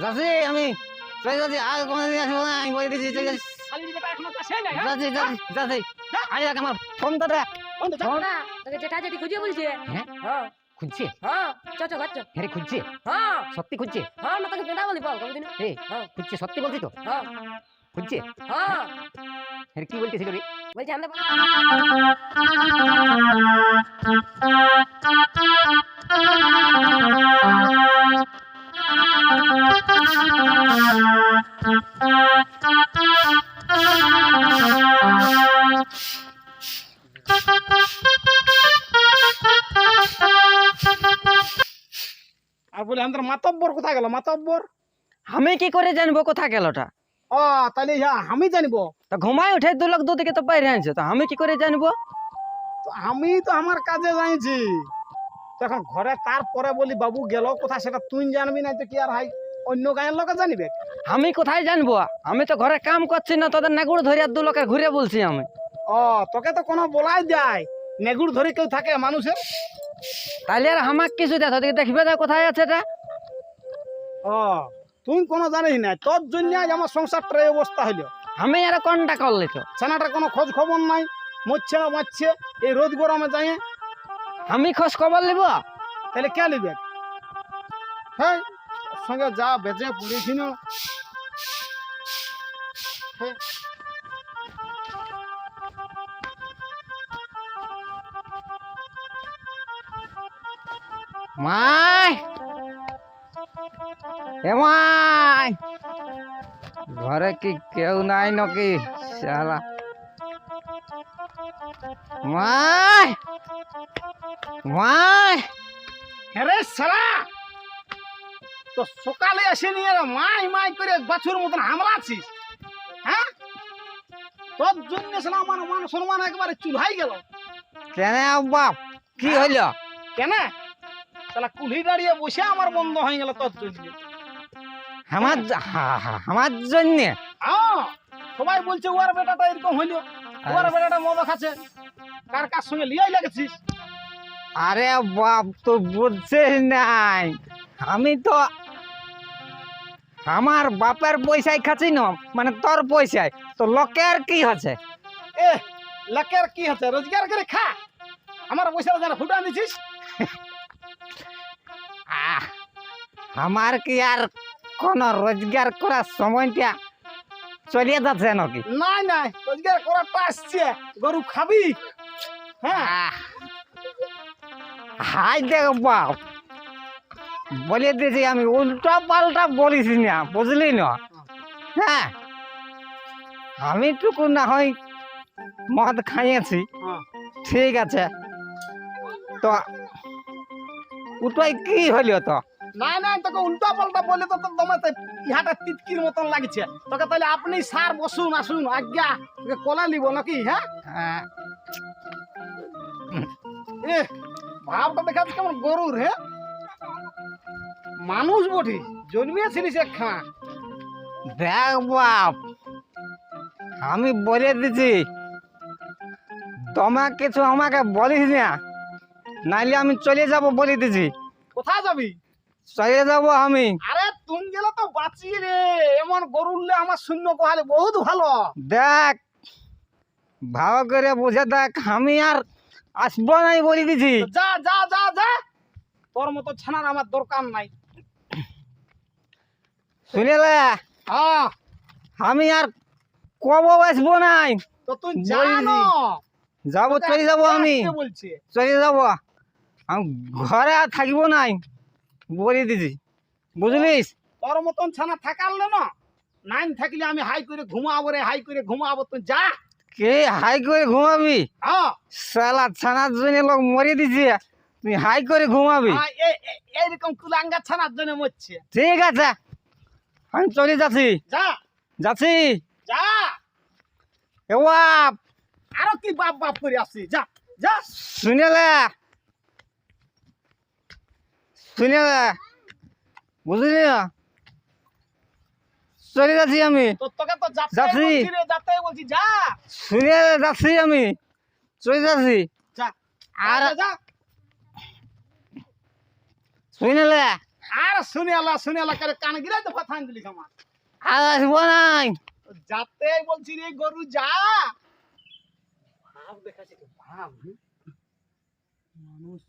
যাচ্ছি আমি চলে যাচ্ছি আর কোনোদিন আসব না আমি বলে দিচ্ছি চলে যাচ্ছি। হ্যাঁ? যাচ্ছি যাচ্ছি যাচ্ছি। আরে দেখ আমার ফোনটা দেখ। কোন তো ফোন না তোকে যেটা যেটি খুঁজে বলছে। হ্যাঁ? হ্যাঁ। খুঁজছে? হ্যাঁ চ চ ঘর চ। হ্যাঁ খুঁজছে। হ্যাঁ। সত্যি খুঁজছে? হ্যাঁ না তোকে যেটা বলি বল কবে দিন এই খুঁজছে সত্যি বলছি তো? হ্যাঁ। খুঁজছে? হ্যাঁ। হ্যাঁ কি বলতেছিল রে? বলছি আমরা আর বলে আমাদের মাতব্বর কোথায় গেল? মাতব্বর? আমি কি করে জানব কোথা গেলটা? ও তাহলে ইহা আমি জানিব? তো ঘুমাই উঠে দু লোক দুদিকে তো বাইরে আনছে তো আমি কি করে জানব? তো আমি তো আমার কাজে যাইছি। তো এখন ঘরে তারপরে বলি বাবু গেল কোথায় সেটা তুই জানবি না তো কি আর হাই? অন্য গায়ের লোকে জানিবে? আমি কোথায় জানব? আমি তো ঘরে কাম করছি না তোদের নেগুড় ধরে দু লোকের ঘুরে বলছি আমি। ও তোকে তো কোনো বলাই যায়। নেগুড় ধরে কেউ থাকে মানুষের তাহলে আর আমাক কিছু দেখ দেখবে না কোথায় আছে এটা। ও তুই কোনো জানিস না তোর জন্য আজ আমার সংসারটা এই অবস্থা হইল। আমি আর কোনটা করলি তো? ছানাটার কোনো খোঁজ খবর নাই মরছে না মারছে এই রোদ গরমে যাই আমি খোঁজ খবর নিব তাহলে কে নিবে হ্যাঁ সঙ্গে যা বেজে পড়েছি না। মাই! এ মাই! ঘরে কি কেউ নাই নাকি শালা? মাই! মাই হ্যাঁ সালা তো সকালে এসে নিয়ে মাই মাই করে বাছুর মতন হামলাছিস হ্যাঁ তোর জন্য শালা আমার মান সম্মান একবারে চুলহাই গেল কেন বাপ কি হইল কেন শালা কুলি দাঁড়িয়ে বসে আমার বন্ধ হয়ে গেল তোর জন্য আমার আমার জন্য সবাই বলছে ওর বেটাটা এরকম হইল ওর বেটাটা মদ খাচ্ছে কার কার সঙ্গে লিয়াই লাগেছিস আরে বাপ তো বুঝছিস নাই। আমি তো আমার বাপের পয়সায় খাচ্ছি না মানে তোর পয়সায় তো লোকের কি হচ্ছে? এ লাকের কি হচ্ছে? রোজগার করে খা। আমার পয়সা যারা ফুটা দিছিস। আহ, আমার কি আর কোন রোজগার করার সময়টা চলিয়ে যাচ্ছে নাকি? নাই নাই রোজগার করাটা আসছে। গরু খাবি। হ্যাঁ। হাই দেখ বাপ। বলে দিয়েছি আমি উল্টা পাল্টা বলিস না বুঝলি না? হ্যাঁ আমি টুকু না হয় মদ খাইয়েছি। হ্যাঁ। ঠিক আছে। তো ওটাই কি হইল তো? নাই নাই তোকে উল্টা পাল্টা বলে তো তোর দমে তো ইহাটা তিতকির মতন লাগছে। তোকে তাহলে আপনি সার বসুন আসুন আজ্ঞা তোকে কলা নিব নাকি হ্যাঁ? এ ভাবটা দেখাচ্ছে কেমন গরুর হ্যাঁ মানুষ বটি জন্মিয়েছিলিস একখানা। দেখ বাপ আমি বলে দিছি তোমার কিছু আমাকে বলিস না নাইলে আমি চলে যাব বলে দিছি। কোথায় যাবি? চলে যাব আমি। আরে তুমি গেলে তো বাঁচি রে এমন গরুরলে আমার শূন্য কোহালে বহুত ভালো। দেখ ভালো করে বুঝে দেখ আমি আর আসব নাই বলে দিছি। যা যা যা যা। তোর মতো ছানার আমার দরকার নাই। শুনেলে হ্যাঁ। আমি আর কব আসব নাই। তো তুই জানো। যাব চলে যাব আমি। চলে যাব। আমি ঘরে আর থাকব নাই বলে দিছি। বুঝলিস? তোর মতন ছানা থাকার না নাইন থাকলে আমি হাই করে ঘুমাবো রে হাই করে ঘুমাবো। তুই যা। কে? হাই করে ঘুমাবি? সালা ছানার জন্য লোক মরে দিছে। তুই হাই করে ঘুমাবি। এইরকম কুলাঙ্গা ছানার জন্য মরছে। ঠিক আছে। আমি চলে যাচ্ছি। যা। যাচ্ছি। যা। এ বাপ আরও কি বাপ বাপ করে আসছি? যা যা। শুনেলে? শুনেলে? বুঝলি না? চলে যাচ্ছি আমি। তো তোকে তো যাচ্ছি। শুনে যাচ্ছি আমি। চলে যাচ্ছি। যা। আর শুনেলে আর শুনে আল্লাহ শুনে আল্লাহ করে কান তো ফাথান দিলি আমার আর আসব নাই। যাতে বলছি রে গরু যা। ভাব দেখাচ্ছে তো ভাব। মানুষ।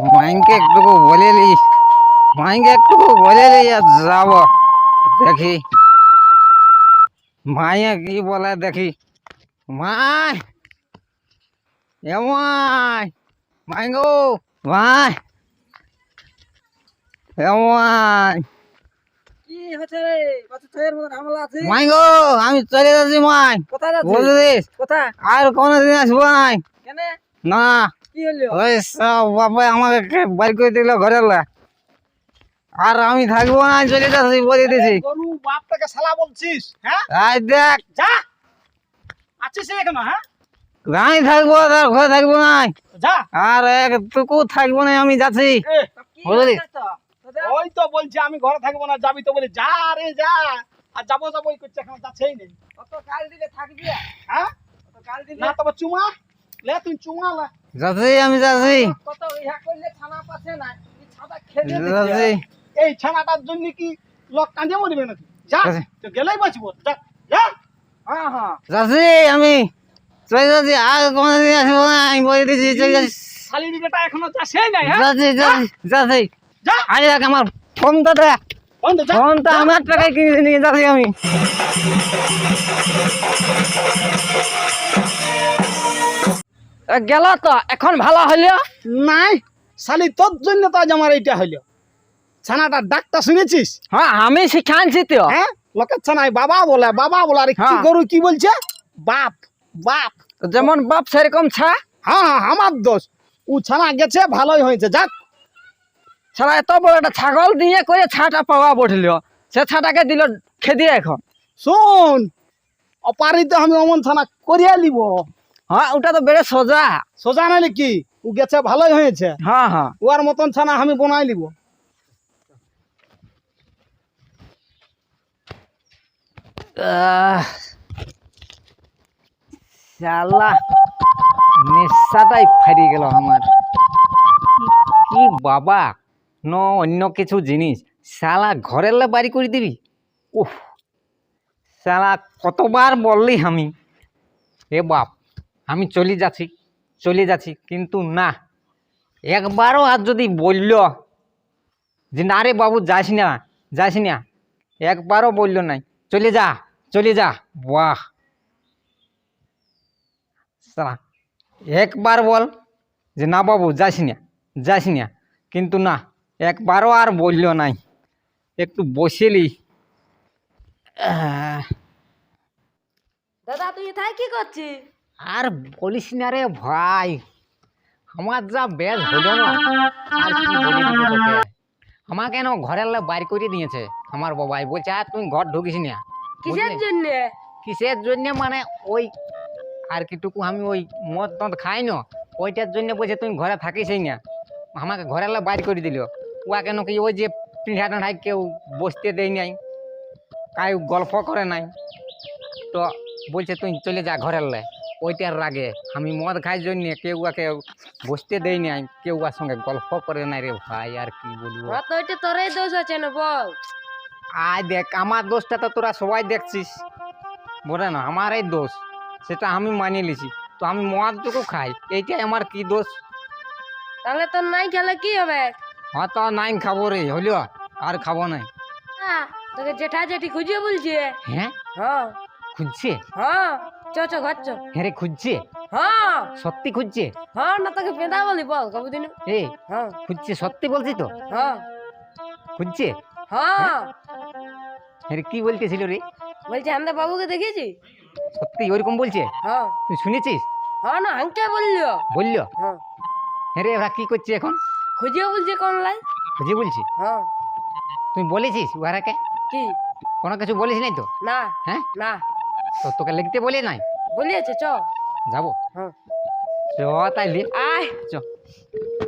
মাইকে একটু বলে লি মাইকে একটু বলে লি আর যাব। দেখি। মাইয়া কি বলে দেখি। মাই! এ মাই! মাই গো! মাই! এ মাই! মাই গো! আমি চলে যাচ্ছি মাই। কোথায় বুঝলিস কোথায়? আর কোনোদিন আসব নাই। না। কি হলো? ওই সব বাবা আমাকে বাইর করে দিল লা। আর আমি থাকব না চলে যাচ্ছি বলে দিছি। গরু বাপটাকে শালা বলছিস হ্যাঁ? আই দেখ। যা। আছিস এখানে হ্যাঁ? আমি থাকব তার ঘরে থাকব না। যা। আর একটুকু থাকব না আমি যাচ্ছি। বুঝলি? ওই তো বলছি আমি ঘরে থাকব না যাবি তো বলে যা রে যা। আর যাব যাব ওই করছে এখন যাচ্ছেই নেই। অত গাল দিলে থাকবি হ্যাঁ? অত গাল দিলে না তবে চুমা লে তুই চুমা লে। যাচ্ছি আমি যাচ্ছি। কত ইহা করলে ছানা পাচ্ছে না? এই যাচ্ছি। ছানাটার জন্য কি লোক কাঁদে মরবে নাকি? যা। তো গেলেই বাঁচবো। যা যা। হ্যাঁ হ্যাঁ। যাচ্ছি আমি চলে যাচ্ছি। আর কোনোদিন আসব না আমি বলে দিছি চলে যাচ্ছি। শালি এখনও যাচ্ছেই নাই যাচ্ছি যাচ্ছি যাচ্ছি। যা। আরে দেখ আমার ফোনটা দেখ ফোনটা আমার টাকায় কিনে নিয়ে যাচ্ছি আমি। গেল তো এখন ভালো হইল? নাই শালি তোর জন্য তো আজ আমার এইটা হইল। ছানাটা ডাকটা শুনেছিস? হ্যাঁ আমি শিখানছি তো। হ্যাঁ লোকের ছানাই বাবা বলে বাবা বলে আরে কি হ্যাঁ। গরু কি বলছে? বাপ বাপ। যেমন বাপ সেরকম ছা। হ্যাঁ হ্যাঁ আমার দোষ। ও ছানা গেছে ভালোই হয়েছে যাক। সারা এত বড় একটা ছাগল দিয়ে করে ছাটা পাওয়া বঠল সে ছাটাকে দিল খেদিয়ে এখন। শোন অপারিত আমি অমন ছানা করিয়া নিব হ্যাঁ ওটা তো বেড়ে সোজা। সোজা নাইলে কি? ও গেছে ভালোই হয়েছে। হ্যাঁ হ্যাঁ। ওর মতন ছানা আমি বনাই শালা নেশাটাই ফারিয়ে গেল আমার। কি বাবা? ন অন্য কিছু জিনিস। শালা ঘরের লা বাড়ি করে দিবি? উফ শালা কতবার বললি আমি? এ বাপ। আমি চলে যাচ্ছি চলে যাচ্ছি। কিন্তু না, একবারও আর যদি বলল যে, না রে বাবু, যাস না যাস না। একবারও বলল নাই, চলে যা চলে যা। বাহ! একবার বল যে, না বাবু, যাস না যাস না। কিন্তু না, একবারও আর বলল নাই। একটু বসেলি দাদা, তুই এথায় কি করছিস? আর বলিস না রে ভাই আমার যা বেশ হলো না আর কি বলি তোকে? আমাকে কেন ঘরের লা বাইর করে দিয়েছে? আমার বাবাই বলছে আর তুই ঘর ঢুকিস না। কিসের? জন্য? কিসের জন্য মানে ওই আর কিটুকু আমি ওই মদ টদ খাই না ওইটার জন্য বলছে তুই ঘরে থাকিসই না। আমাকে ঘরের লা বাইর করে দিল। ওয়া কেন কি ওই যে পিঁড়া টাঁড়ায় কেউ বসতে দেয় নাই কাউ গল্প করে নাই? তো বলছে তুই চলে যা ঘরের লাই ওইটার রাগে। আমি মদ খাই জন্য কেউ ওকে বসতে দেয় নাই কেউ ওর সঙ্গে গল্প করে নাই রে ভাই আর কি বলব? তো ওইটা তোরই দোষ আছে না বল। আয় দেখ আমার দোষটা তো তোরা সবাই দেখছিস। বলে না আমার এই দোষ সেটা আমি মানিয়ে লিছি তো আমি মদটুকু খাই এইটাই আমার কি দোষ? তাহলে তোর নাই খেলে কি হবে? হ্যাঁ তো নাই খাব রে হইল আর খাব নাই। তোকে জেঠা জেঠি খুঁজিয়ে বলছে। হ্যাঁ? হ্যাঁ খুঁজছে? হ্যাঁ চ চ ঘর চ। হ্যাঁ রে খুঁজছে? হ্যাঁ। সত্যি খুঁজছে? হ্যাঁ না তোকে পেঁদা বলি বল কবে দিন? এই হ্যাঁ। খুঁজছে সত্যি বলছি তো? হ্যাঁ। খুঁজছে? হ্যাঁ। হ্যাঁ রে কি বলতেছিল রে? বলছে আমরা বাবুকে দেখেছি সত্যি ওইরকম বলছে? হ্যাঁ। তুই শুনেছিস? হ্যাঁ না হাঙ্কে বলল। বলল? হ্যাঁ। হ্যাঁ রে ওরা কি করছে এখন? খুঁজিয়ে বলছে কোন লাই? খুঁজে বলছি? হ্যাঁ। তুই বলেছিস ওরাকে কি? কোনো কিছু বলিস নাই তো? না। হ্যাঁ? না। তো তোকে লিখতে বলে নাই? বলিয়েছে চ। যাব? হ্যাঁ। চ তাইলে। আয়। চ।